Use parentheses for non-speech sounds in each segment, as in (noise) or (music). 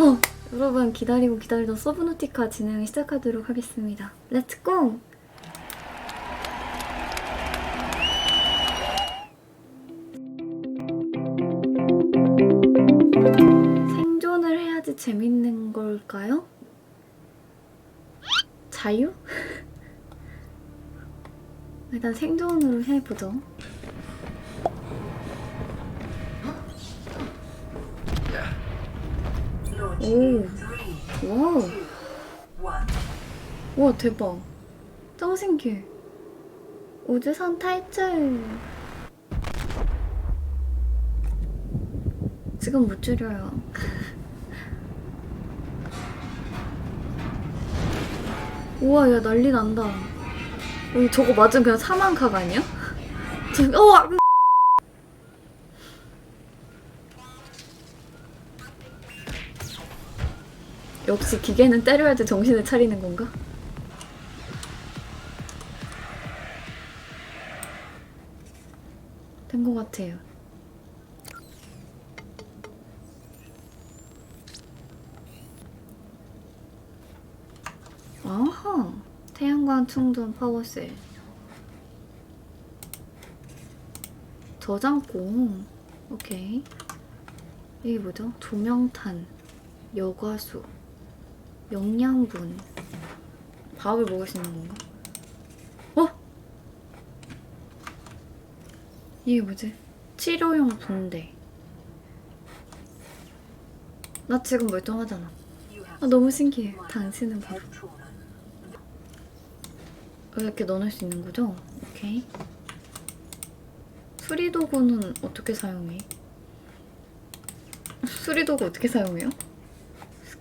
어, 여러분 기다리고 기다리던 서브노티카 진행을 시작하도록 하겠습니다. 렛츠 고! 생존을 해야지 재밌는 걸까요? 자유? (laughs) 일단 생존으로 해보죠. 오, 와우. 와 대박 짱 신기해 우주선 탈출 지금 못 줄여요 (laughs) 우와 야 난리 난다 저거 맞으면 그냥 사망각 아니야? (laughs) 저, 어! 역시 기계는 때려야지 정신을 차리는 건가? 된 것 같아요. 아하, 태양광 충전 파워셀. 저장고. 오케이. 이게 뭐죠? 조명탄, 여과수, 영양분. 밥을 먹을 수 있는 건가? 어? 이게 뭐지? 치료용 붕대. 나 지금 멀쩡하잖아. 아, 너무 신기해. 당신은 바로. 이렇게 넣어놓을 수 있는 거죠? 오케이. 수리도구는 어떻게 사용해? 수리도구 어떻게 사용해요?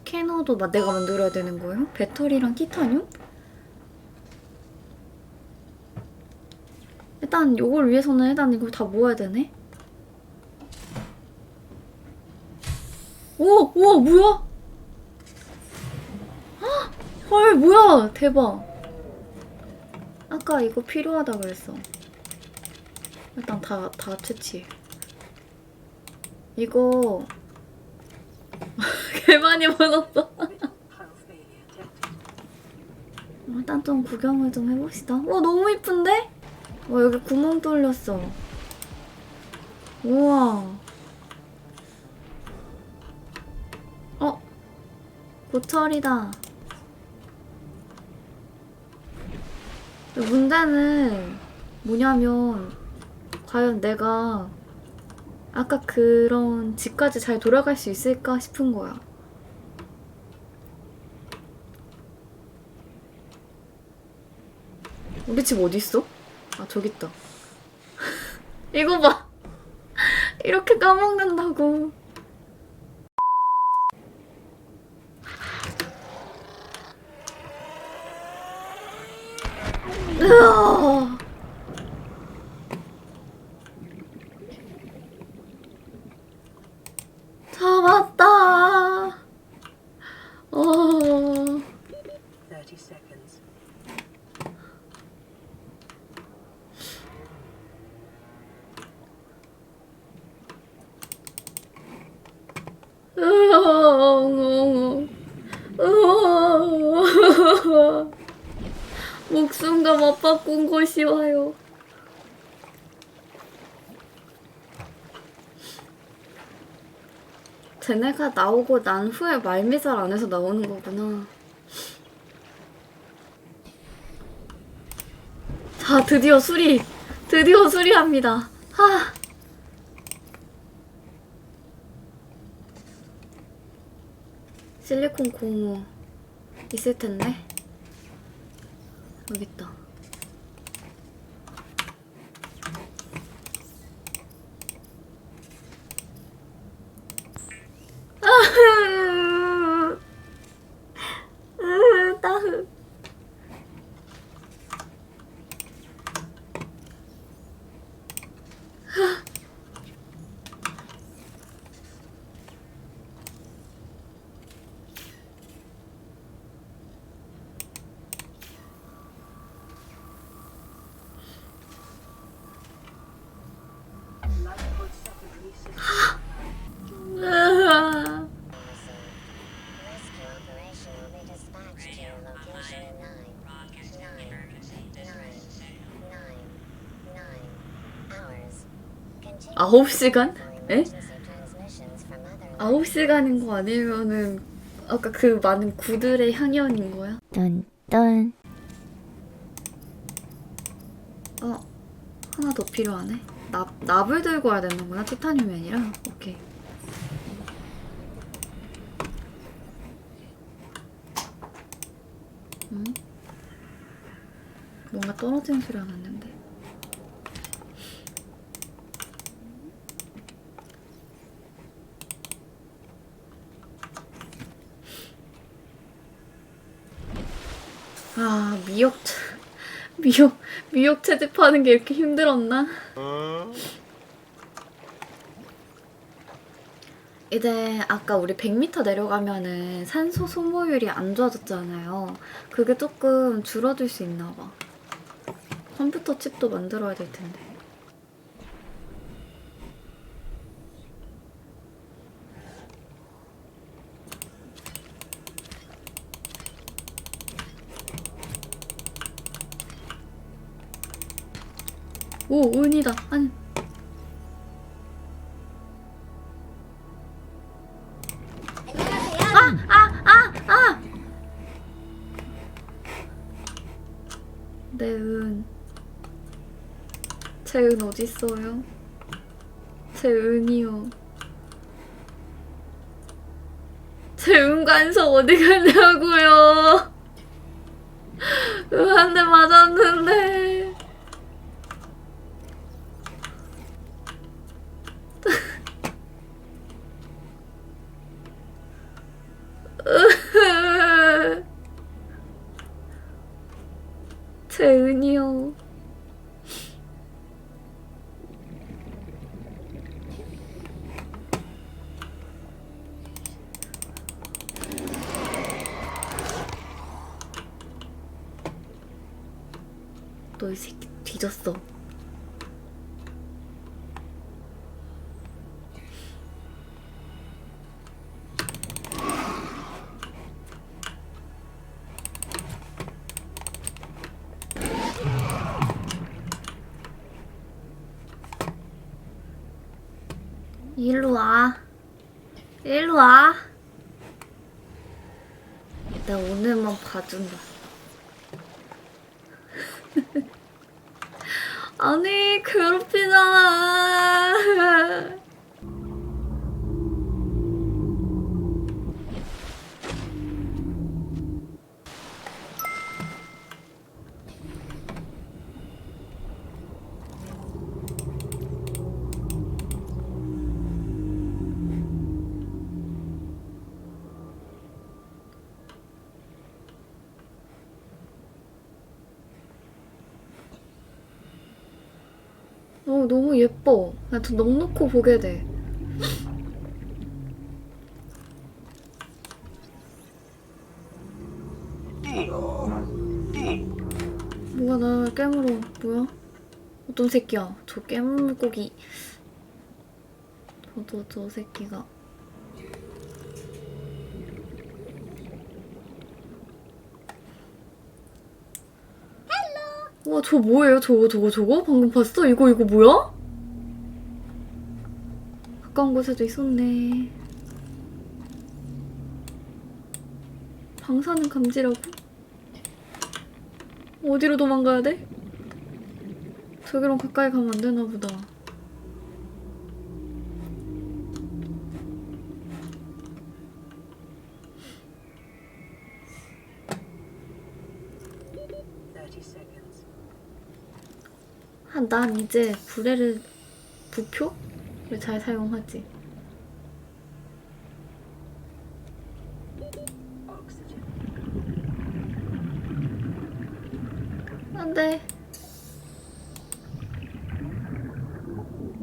스캐너도 마- 내가 만들어야 되는 거예요? 배터리랑 티타늄? 일단 요걸 위해서는 일단 이걸 다 모아야 되네? 오! 우와 뭐야? 헉! 헐 뭐야 대박 아까 이거 필요하다 그랬어 일단 다, 다 채취해 이거 (laughs) 개 많이 먹었어 (laughs) 일단 좀 구경을 좀 해봅시다 와 너무 이쁜데? 와 여기 구멍 뚫렸어 우와 어? 고철이다 문제는 뭐냐면 과연 내가 아까 그런 집까지 잘 돌아갈 수 있을까 싶은 거야. 우리 집 어디 있어? 아 저기 있다. (laughs) 이거 봐. (laughs) 이렇게 까먹는다고. 으아. 잡았다. 어. 30 seconds. 목숨과 맞바꾼 것이 와요. 쟤네가 나오고 난 후에 말미잘 안에서 나오는 거구나. 자, 드디어 수리! 드디어 수리합니다. 하! 실리콘 고무 있을 텐데. 있다. 아홉 시간? 에? 아홉 시간인 거 아니면은 아까 그 많은 구들의 향연인 거야? 딴딴. 어 하나 더 필요하네. 납 납을 들고 와야 되는구나 티타늄이 아니라. 오케이. 음? 뭔가 떨어지는 소리가 났는데. 아 미역 미역 미역 채집하는 게 이렇게 힘들었나? 이제 아까 우리 100m 내려가면은 산소 소모율이 안 좋아졌잖아요. 그게 조금 줄어들 수 있나 봐. 컴퓨터 칩도 만들어야 될 텐데. 오, 은이다. 아니. 내 은. 제 은 어딨어요? 제 은이요. 제 은관석 어디 갔냐고요? (laughs) 은 한 대 맞았는데. 너 이 새끼 뒤졌어. 일로 와. 일로 와. 나 오늘만 봐준다. 아니, 괴롭히잖아. 어, 너무 예뻐. 나더 넉넉히 보게 돼. 뭐야, 나 깨물어. 뭐야? 어떤 새끼야? 저 깨물고기. 저저 저 새끼가. 와, 저 뭐예요? 저거, 저거, 저거? 방금 봤어? 이거, 이거 뭐야? 가까운 곳에도 있었네. 방사능 감지라고? 어디로 도망가야 돼? 저기로 가까이 가면 안 되나 보다. 난 이제 불에를 부표를 잘 사용하지. 안 돼.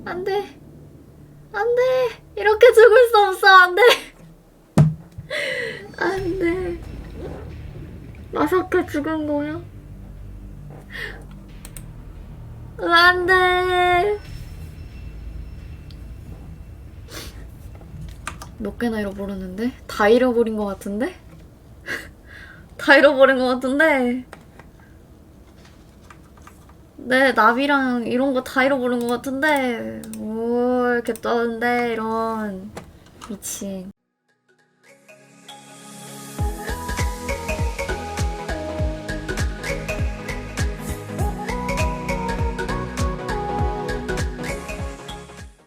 안 돼. 안 돼. 이렇게 죽을 수 없어. 안 돼. 안 돼. 마사카 죽은 거야? 안 돼. 몇 개나 잃어버렸는데? 다 잃어버린 것 같은데? 다 (laughs) 다 잃어버린 것 같은데. 네, 나비랑 이런 거 다 잃어버린 것 같은데. 오, 이렇게 떠는데, 이런. 미친.